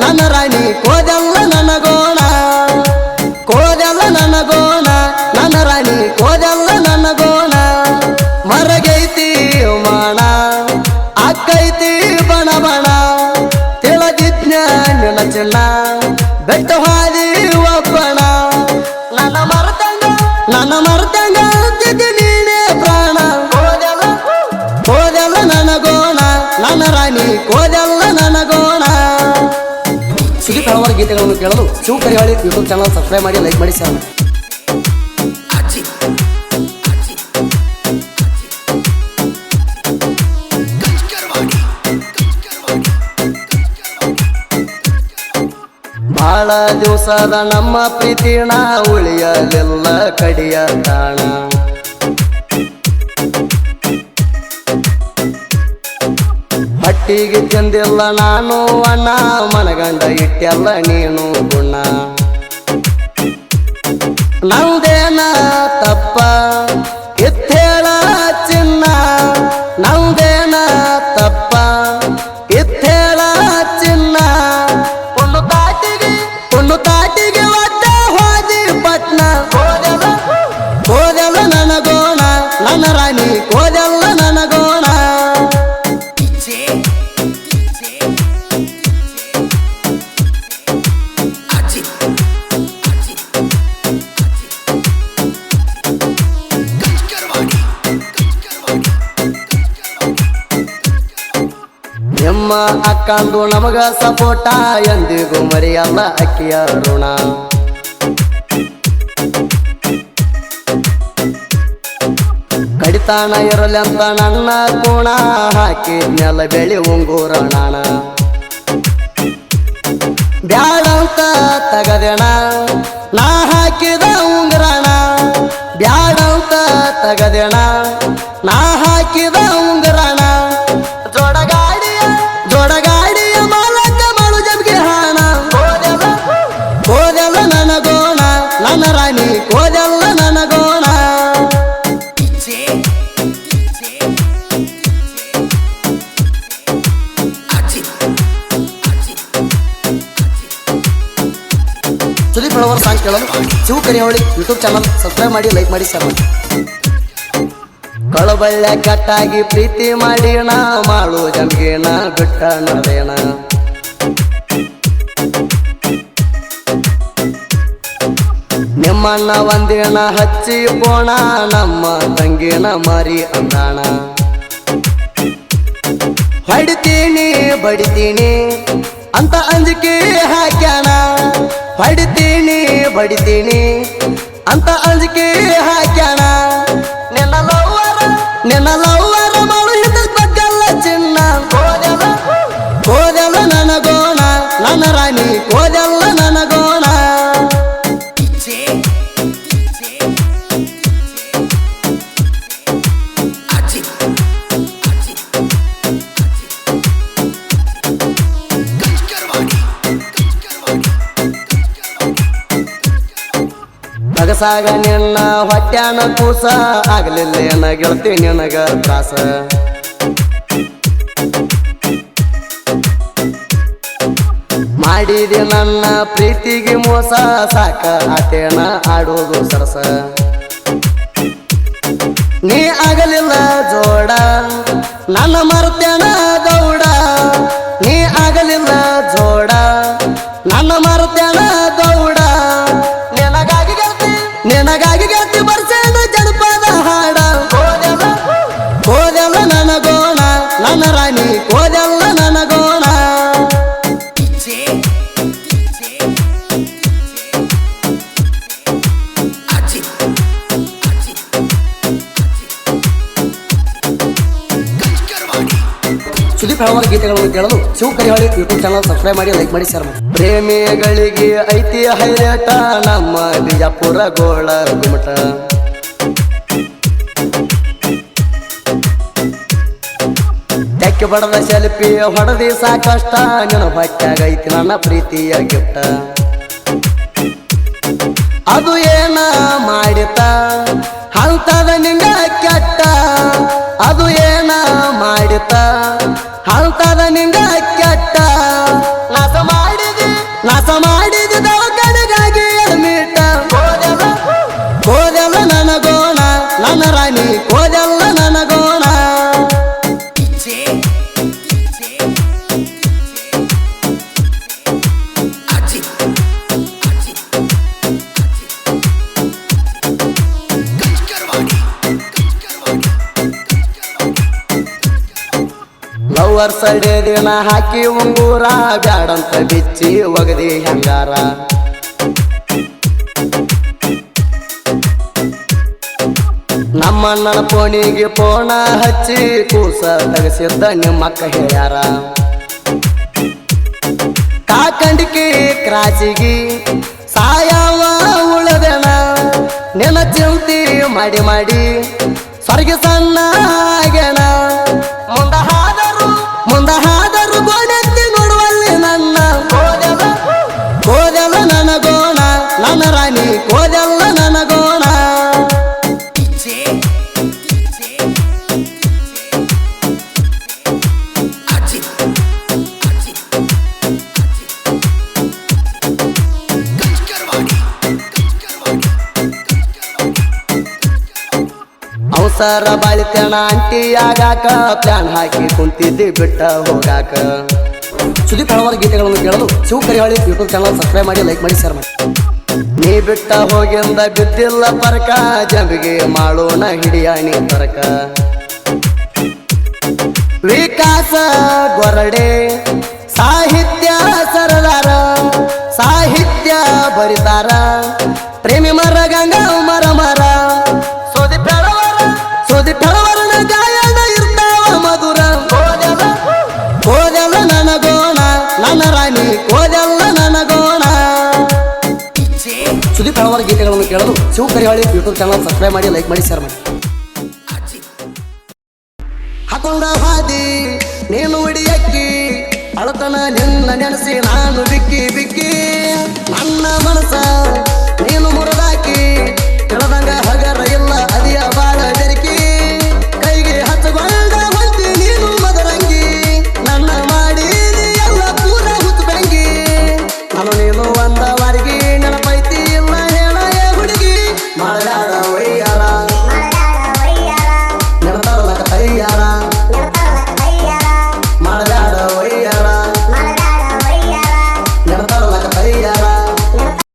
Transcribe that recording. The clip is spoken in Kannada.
ನನ್ನ ರಾಣಿ, ಕೋದೆಲ್ಲ ನನಗೋಣ ಕೋದೆಲ್ಲ ನನಗೋಣ ನನ್ನ ರಾಣಿ, ಕೋದೆಲ್ಲ ನನಗೋಣ ಮರಗೈತಿ ಮಾಣ, ಅಕ್ಕೈತಿ ಬಣ ಬಣ ತಿಳಿದಿದ್ನ ನಿನ್ನ ಚಿನ್ನ ಬೆಟ್ಟ ಗೀತೆಗಳನ್ನು ಕೇಳಲು Shiva Karivali YouTube channel subscribe ಮಾಡಿ ಲೈಕ್ ಮಾಡಿ ಶೇರ್ ಬಹಳ ದಿವಸದ ನಮ್ಮ ಪ್ರೀತಿನ ಉಳಿಯಲಿಲ್ಲ ಕಡಿಯ ತಾಣ. ಹಟ್ಟಿಗೆ ಚಂದಿಲ್ಲ ನಾನು ಅಣ್ಣ. ಮನಗಂಡ ಇಟ್ಟೆಲ್ಲ ನೀನು ಗುಣ. ನಮ್ದೇನ ತಪ್ಪ? ಇತ್ತೇಳ ಚಿನ್ನ. ನಮ್ದೇನ ತಪ್ಪ? ಇತ್ತೇಳ ಚಿನ್ನ. ಪುಣ್ಣು ತಾಟಿಗೆ ಪುಣ್ಣು ತಾಟಿಗೆ ಒಟ್ಟ ಹೋದಿ ಪಟ್ನ. ಕೋದೆಲ್ಲ ನನಗೋಣ. ನನ್ನ ರಾಣಿ ನಿಮ್ಮ ಅಕ್ಕಂದು ನಮಗ ಸಪೋಟ ಎಂದಿಗೂ ಮರೆಯಲ್ಲ ಅಕ್ಕಿಯ ಋಣ. ಕಡಿತಾಣ ಇರಲಿ ಅಂತ ನನ್ನ ಗುಣ ಹಾಕಿ ನೆಲ ಬೆಳಿ ಉಂಗೂರ ನಾಣ. ಬ್ಯಾಡಂತ ತಗದೆಣ, ನಾ ಹಾಕಿದ ಉಂಗ್ರಣ ಬ್ಯಾಡಂತ ತಗದೆಣ ಕೇಳಲು ಕರಿ ಕರಿಹೊಳಿ ಯೂಟ್ಯೂಬ್ ಚಾನಲ್ ಸಬ್ಸ್ಕ್ರೈಬ್ ಮಾಡಿ ಲೈಕ್ ಮಾಡಿ ಸರ್ ಮಾಡಿ. ಕಟ್ಟಾಗಿ ಪ್ರೀತಿ ಮಾಡಿ ನಾ ಮಾಡು ಜಮ್ಗೇನ ಬಿಟ್ಟ ನಡೆಯಣ ನಿಮ್ಮಣ್ಣ ಒಂದಿನ ಹಚ್ಚಿ ಪೋಣ, ನಮ್ಮ ತಂಗಿನ ಮಾರಿ ಅಂದಾಣ. ಹೊಡಿತೀನಿ, ಬಡಿತೀನಿ, ಅಂತ ಅಂಜಿಕೆ ಹಾಕ್ಯಾನ. ಹೊಡಿತೀನಿ ಬಡಿತೀನಿ ಅಂತ ಅಂಜಿಕೆ ಹಾಕ್ಯಾನ ಅಗಸಾಗ ನಿನ್ನ ಹೊಟ್ಯಾನ ಕೂಸ. ಆಗ್ಲಿಲ್ಲ ಏನ ಗೆಳತಿ ನಿನಗ ತ್ರಾಸ. ಮಾಡಿದೆ ನನ್ನ ಪ್ರೀತಿಗೆ ಮೋಸ. ಸಾಕ ಆತೇನ ಆಡೋದು ಸರಸ. ನೀ ಆಗಲಿಲ್ಲ ಜೋಡ. ನನ್ನ ಮರ್ತೇನ ಹಲವಾರು ಗೀತೆಗಳನ್ನು ಕೇಳಲು Shiva Karihali YouTube channel subscribe ಮಾಡಿ ಲೈಕ್ ಮಾಡಿ ಶೇರ್ ಮಾಡಿ. ಪ್ರೇಮಿಗಳಿಗೆ ಐತಿ ಹೈರೇಟ ನಮ್ಮ ಬಿಜಾಪುರ ಗೋಳ ಗುಮಟ ತೆಕ್ಕೆ ಬಡದ ಸೆಲ್ಫಿ ಹೊಡೆದಿ ಸಾಕಷ್ಟ, ನಿನ್ನ ಹೊಟ್ಯಾಗ ಐತಿ ನನ್ನ ಪ್ರೀತಿಯ ಗಿಫ್ಟ ಅದು ಏನ ಮಾಡಿತ? ಹಂತದ ನಿಂಗ ಕೆಟ್ಟ, ಅದು ಏನ ಮಾಡಿತ? ಹಂತದ ನಿಂಗ ಸಡೆ ದಿನ ಹಾಕಿ ಉಂಗೂರ ಬ್ಯಾಡಂತ ಬಿಚ್ಚಿ ಒಗದಿ ಹೆಂಗಾರ? ನಮ್ಮ ಅಣ್ಣನ ಫೋನಿಗೆ ಫೋನ ಹಚ್ಚಿ ಕೂಸ ತಗಸಿದ್ದ ನಿಮ್ಮಕ್ಕ ಹೇಳ್ಯಾರ. ಕಾಕಂಡಿಕೆ ಕ್ರಾಚಿಗಿ ಸಾಯವ ಉಳದೆನ ನಿನ್ನ ಚಿಂತಿ ಮಾಡಿ ಮಾಡಿ, ಸ್ವರ್ಗ ಸಣ್ಣ ಆಗ್ಯಾನ. ರಾಣಿ ಕೋದೆಲ್ಲ ನನಗೋಣ. ಅವಸರ ಬಾಳಿತಣ ಅಂಟಿ ಆಗಾಕ ಪ್ಲಾನ್ ಹಾಕಿ ಕುಂತಿದ್ದಿ ಬಿಟ್ಟ ಹೋಗಾಕ. ಸುದೀಪ್ ಹಲವಾರು ಗೀತೆಗಳನ್ನು ಕೇಳಲು Shiva Karihali YouTube channel subscribe ಮಾಡಿ ಲೈಕ್ ಮಾಡಿ ಶೇರ್ ಮಾಡಿ. ನೀ ಬಿಟ್ಟ ಹೋಗಿಂದ ಬಿದ್ದಿಲ್ಲ ಪರಕ, ಜಂಬಿಗೆ ಮಾಡೋಣ ಹಿಡಿಯಾಣಿ ಪರಕ. ವಿಕಾಸ ಗೊರಡೆ, ಸಾಹಿತ್ಯ ಸರದಾರ, ಸಾಹಿತ್ಯ ಬರಿತಾರ, ಪ್ರೇಮಿ ಮರ ಗಂಗಾ ಮರ ಮರ. ಸೋದಿ ಸೋದಿ ಸುದೀಪ್ ಹಲವಾರು ಗೀತೆಗಳನ್ನು ಕೇಳಲು Shiva Karihali YouTube channel subscribe ಮಾಡಿ ಲೈಕ್ ಮಾಡಿ ಶೇರ್ ಮಾಡಿ. ಹಾಕೊಂಡ ನೀನು ಅಕ್ಕಿ, ಅಳತನ ನಿನ್ನ ನೆನೆಸಿ, ನಾನು ಬಿಕ್ಕಿ ಬಿಕ್ಕಿ, ನನ್ನ ಮನಸ